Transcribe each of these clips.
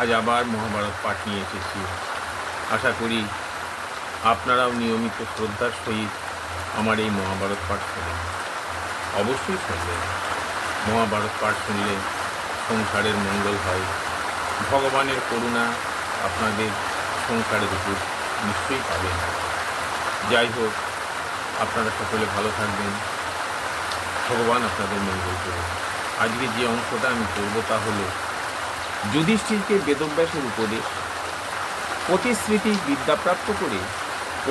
আজ আবার মহাভারত পাঠ নিয়ে এসেছি। আশা করি আপনারাও নিয়মিত শ্রদ্ধার সহিত আমার এই মহাভারত পাঠ শোনেন। অবশ্যই শুনবেন। মহাভারত পাঠ শুনলে সংসারের মঙ্গল হয়। ভগবানের করুণা আপনাদের সংসারের উপর নিশ্চয়ই পাবেন যাই হোক, আপনারা সকলে ভালো থাকবেন। ভগবান আপনাদের মঙ্গল করুন আজকে যে অংশটা আমি করব তা হলো যুধিষ্ঠিরকে বেদব্যাসের উপদেশ, প্রতিশ্রুতি বিদ্যাপ্রাপ্ত করে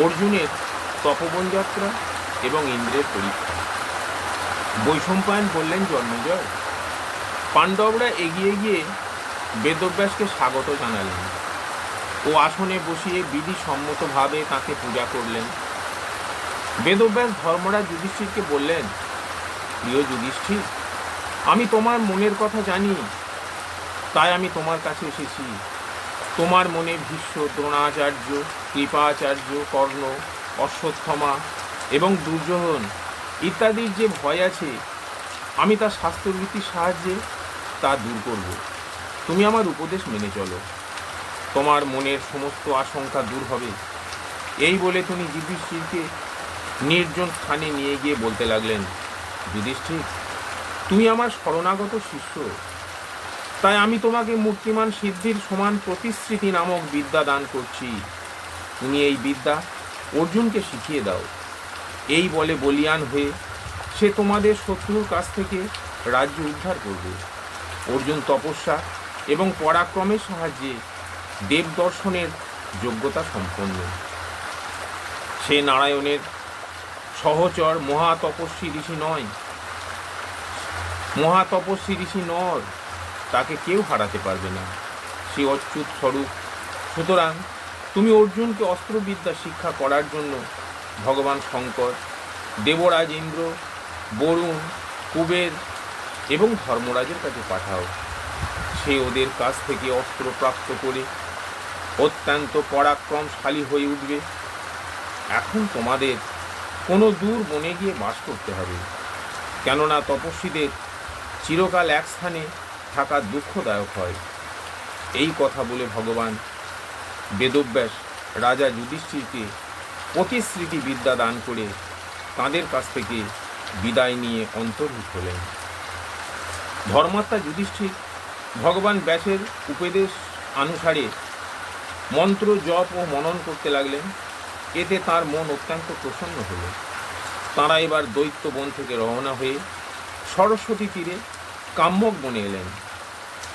অর্জুনের তপবন যাত্রা এবং ইন্দ্রের পরীক্ষা। বৈশম্পায়ন বললেন জন্মজয়। পাণ্ডবরা এগিয়ে গিয়ে বেদব্যাসকে স্বাগত জানালেন ও আসনে বসিয়ে বিধি সম্মতভাবে তাকে পূজা করলেন। বেদব্যাস ধর্মরাজ যুধিষ্ঠিরকে বললেন, প্রিয় যুধিষ্ঠির, আমি তোমার মনের কথা জানি তাই আমি তোমার কাছে এসেছি। তোমার মনে ভীষ্ম দ্রোণাচার্য, কৃপাচার্য, কর্ণ, অশ্বত্থমা এবং দুর্যোধন ইত্যাদির যে ভয় আছে, আমি তার শাস্ত্রবৃত্তির সাহায্যে তা দূর করব। তুমি আমার উপদেশ মেনে চলো। তোমার মনের সমস্ত আশঙ্কা দূর হবে। এই বলে তুমি যুধিষ্ঠিরকে নির্জন স্থানে নিয়ে গিয়ে বলতে লাগলেন, যুধিষ্ঠির, তুমি আমার শরণাগত শিষ্য। তাই আমি তোমাকে মূর্তিমান সিদ্ধির সমান প্রতিশ্রুতি নামক বিদ্যা দান করছি। তুমি এই বিদ্যা অর্জুনকে শিখিয়ে দাও। এই বলে বলিয়ান হয়ে সে তোমাদের শত্রুর কাছ থেকে রাজ্য উদ্ধার করবে। অর্জুন তপস্যা এবং পরাক্রমের সাহায্যে দেব দর্শনের যোগ্যতা সম্পন্ন। সে নারায়ণের সহচর মহাতপস্বী ঋষি নয়। মহাতপস্বী ঋষি নর। তাকে কেউ হারাতে পারবে না। সে অচ্যুত স্বরূপ। সুতরাং তুমি অর্জুনকে অস্ত্রবিদ্যা শিক্ষা করার জন্য ভগবান শঙ্কর, দেবরাজ ইন্দ্র, বরুণ, কুবের এবং ধর্মরাজের কাছে পাঠাও। সে ওদের কাছ থেকে অস্ত্র প্রাপ্ত করে অত্যন্ত পরাক্রমশালী হয়ে উঠবে। এখন তোমাদের কোনো দূর বনে গিয়ে বাস করতে হবে। কেননা তপস্বীদের চিরকাল এক স্থানে থাকা দুঃখদায়ক হয়। এই কথা বলে ভগবান বেদব্যাস রাজা যুধিষ্ঠিরকে প্রতিশ্রুতি বিদ্যা দান করে তাঁদের কাছ থেকে বিদায় নিয়ে অন্তর্ভুক্ত হলেন। ধর্মাত্মা যুধিষ্ঠির ভগবান ব্যাসের উপদেশ অনুসারে মন্ত্র জপ ও মনন করতে লাগলেন। এতে তার মন অত্যন্ত প্রসন্ন হল। তাঁরা এবার দৈত্য বন থেকে রওনা হয়ে সরস্বতী তীরে কাম্যক বনে এলেন।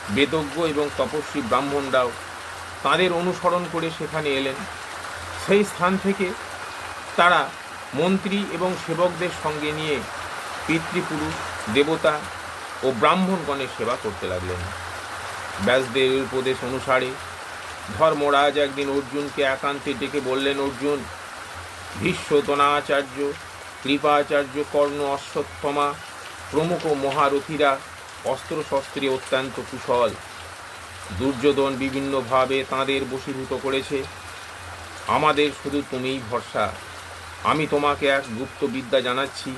বেদজ্ঞ এবং তপস্বী ব্রাহ্মণরাও তাঁদের অনুসরণ করে সেখানে এলেন। সেই স্থান থেকে তারা মন্ত্রী এবং সেবকদের সঙ্গে নিয়ে পিতৃপুরুষ, দেবতা ও ব্রাহ্মণগণের সেবা করতে লাগলেন। ব্যাসদেবের উপদেশ অনুসারে ধর্মরাজ একদিন অর্জুনকে একান্তে ডেকে বললেন, অর্জুন ভীষ্ম কৃপাচার্য কর্ণ অশ্বত্থমা, প্রমুখ মহারথীরা অস্ত্রশস্ত্রে অত্যন্ত কুশল। দুর্যোধন বিভিন্নভাবে তাঁদের বশীভূত করেছে। আমাদের শুধু তুমিই ভরসা। আমি তোমাকে এক গুপ্ত বিদ্যা জানাচ্ছি।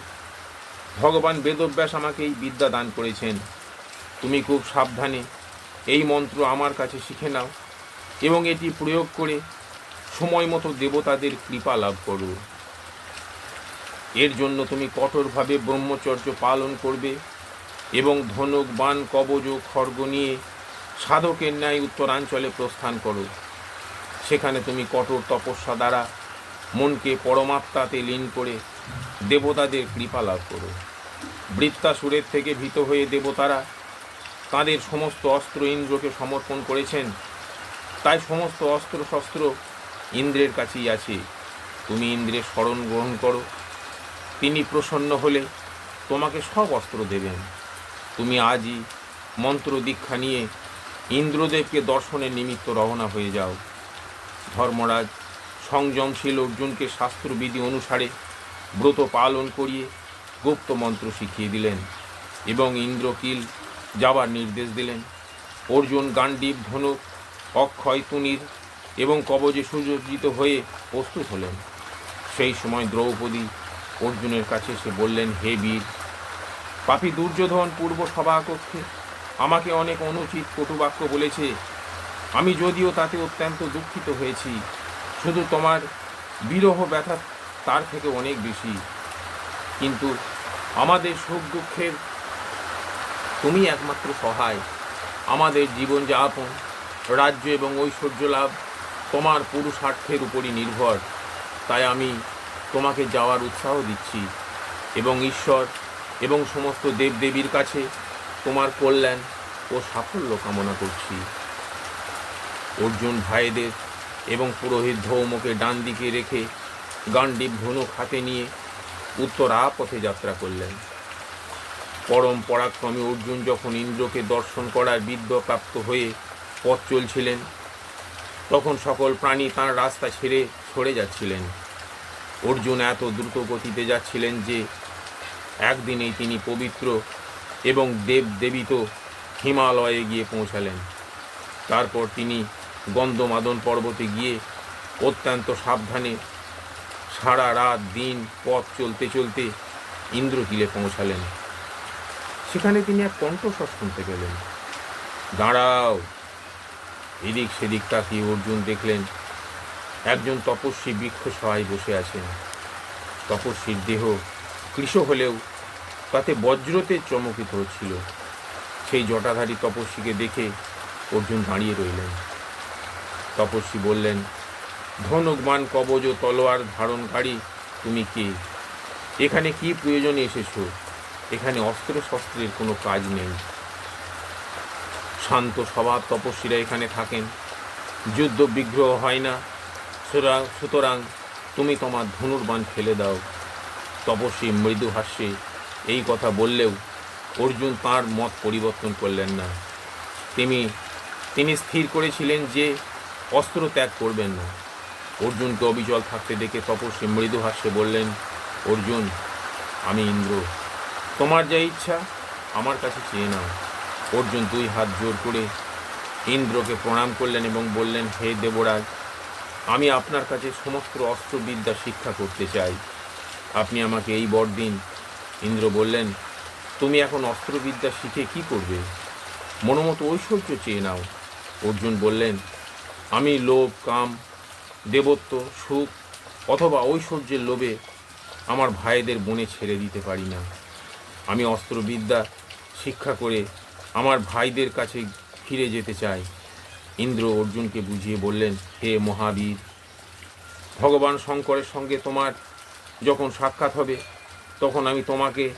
ভগবান বেদব্যাস আমাকে এই বিদ্যা দান করেছেন। তুমি খুব সাবধানে এই মন্ত্র আমার কাছে শিখে নাও এবং এটি প্রয়োগ করে সময় মতো দেবতাদের কৃপা লাভ করো। এর জন্য তুমি কঠোরভাবে ব্রহ্মচর্য পালন করবে। এবং ধনুক, বান, কবজ ও খড়গ নিয়ে সাধকের ন্যায় উত্তরাঞ্চলে প্রস্থান করো। সেখানে তুমি কঠোর তপস্যা দ্বারা মনকে পরমাত্মাতে লীন করে দেবতাদের কৃপা লাভ করো। বৃত্তাসুরের থেকে ভীত হয়ে দেবতারা তাদের সমস্ত অস্ত্র ইন্দ্রকে সমর্পণ করেছেন। তাই সমস্ত অস্ত্র শস্ত্র ইন্দ্রের কাছেই আছে। তুমি ইন্দ্রের স্মরণ গ্রহণ করো। তিনি প্রসন্ন হলে তোমাকে সব অস্ত্র দেবেন। তুমি আজই মন্ত্র দীক্ষা নিয়ে ইন্দ্রদেবকে দর্শনের নিমিত্ত রওনা হয়ে যাও। ধর্মরাজ সংযমশীল অর্জুনকে শাস্ত্রবিধি অনুসারে ব্রত পালন করিয়ে গুপ্ত মন্ত্র শিখিয়ে দিলেন এবং ইন্দ্রকিল যাবার নির্দেশ দিলেন। অর্জুন গান্ডীব ধনুক, অক্ষয় তুনির এবং কবজে সুযোজিত হয়ে প্রস্তুত হলেন। সেই সময় দ্রৌপদী অর্জুনের কাছে এসে বললেন, হে বীর পাপী দুর্যোধন পূর্ব সভাকক্ষে আমাকে অনেক অনুচিত কটুবাক্য বলেছে। আমি যদিও তাতে অত্যন্ত দুঃখিত হয়েছি। শুধু তোমার বিরহ ব্যথা তার থেকে অনেক বেশি। কিন্তু আমাদের সুখ দুঃখের তুমি একমাত্র সহায়। আমাদের জীবনযাপন, রাজ্য এবং ঐশ্বর্য লাভ তোমার পুরুষার্থের উপরই নির্ভর। তাই আমি তোমাকে যাওয়ার উৎসাহ দিচ্ছি এবং ঈশ্বর এবং সমস্ত দেবদেবীর কাছে তোমার কল্যাণ ও সাফল্য কামনা করছি। অর্জুন ভাইদের এবং পুরোহিত ধৌমকে ডান দিকে রেখে গান্ডীব ধনুক হাতে নিয়ে উত্তরা পথে যাত্রা করলেন। পরম পরাক্রমী অর্জুন যখন ইন্দ্রকে দর্শন করার বিদ্যপ্রাপ্ত হয়ে পথ চলছিলেন, তখন সকল প্রাণী তার রাস্তা ছেড়ে সরে যাচ্ছিলেন। অর্জুন এত দ্রুত গতিতে যাচ্ছিলেন যে একদিনেই তিনি পবিত্র এবং দেব দেবিত হিমালয়ে গিয়ে পৌঁছালেন। তারপর তিনি গন্ধমাদন পর্বতে গিয়ে অত্যন্ত সাবধানে সারা রাত, দিন, পথ চলতে চলতে ইন্দ্রকিলে পৌঁছালেন। সেখানে তিনি এক কণ্ঠস্বর শুনতে পেলেন। দাঁড়াও। এদিক সেদিক তাকিয়ে অর্জুন দেখলেন, একজন তপস্বী বৃক্ষ সহায় বসে আছেন। তপস্বীর দেহ কৃষ হলেও তাতে বজ্রতে চমকিত হচ্ছিল সেই জটাধারী তপস্বীকে দেখে অর্জুন দাঁড়িয়ে রইলেন। তপস্বী বললেন, ধনুকমান, কবজ ও তলোয়ার ধারণকারী, তুমি কে? এখানে কি প্রয়োজনে এসেছ? এখানে অস্ত্র শস্ত্রের কোনো কাজ নেই। শান্ত স্বভাব তপস্বীরা এখানে থাকেন। যুদ্ধ বিগ্রহ হয় না। সুতরাং সুতরাং তুমি তোমার ধনুর্বাণ ফেলে দাও। তপস্বী, মৃদু হাস্যে এই কথা বললেও অর্জুন তার মত পরিবর্তন করলেন না। তিনি তিনি স্থির করেছিলেন যে অস্ত্র ত্যাগ করবেন না। অর্জুনকে অবিচল থাকতে দেখে তপস্বী মৃদু হাস্যে বললেন, অর্জুন, আমি ইন্দ্র। তোমার যা ইচ্ছা, আমার কাছে চেয়ে নাও। অর্জুন দুই হাত জোর করে ইন্দ্রকে প্রণাম করলেন এবং বললেন, হে দেবরাজ, আমি আপনার কাছে সমস্ত অস্ত্রবিদ্যা শিক্ষা করতে চাই। আপনি আমাকে এই বর দিন ইন্দ্র বললেন, তুমি এখন অস্ত্রবিদ্যা শিখে কি করবে? মনোমতো ঐশ্বর্য চেয়ে নাও। অর্জুন বললেন, আমি লোভ, কাম, দেবত্ব, সুখ অথবা ঐশ্বর্যের লোভে আমার ভাইদের বনে ছেড়ে দিতে পারি না। আমি অস্ত্রবিদ্যা শিক্ষা করে আমার ভাইদের কাছে ফিরে যেতে চাই। ইন্দ্র অর্জুনকে বুঝিয়ে বললেন, হে মহাবীর, ভগবান শঙ্করের সঙ্গে তোমার যখন সাক্ষাৎ হবে, তখন আমি তোমাকে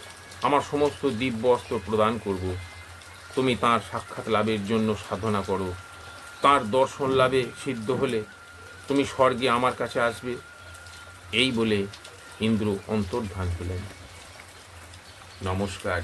আমার সমস্ত দিব্য অস্ত্র প্রদান করব। তুমি তার সাক্ষাৎ লাভের জন্য সাধনা করো। তার দর্শন লাভে সিদ্ধ হলে তুমি স্বর্গে আমার কাছে আসবে। এই বলে ইন্দ্র অন্তর্ধান হলেন। নমস্কার।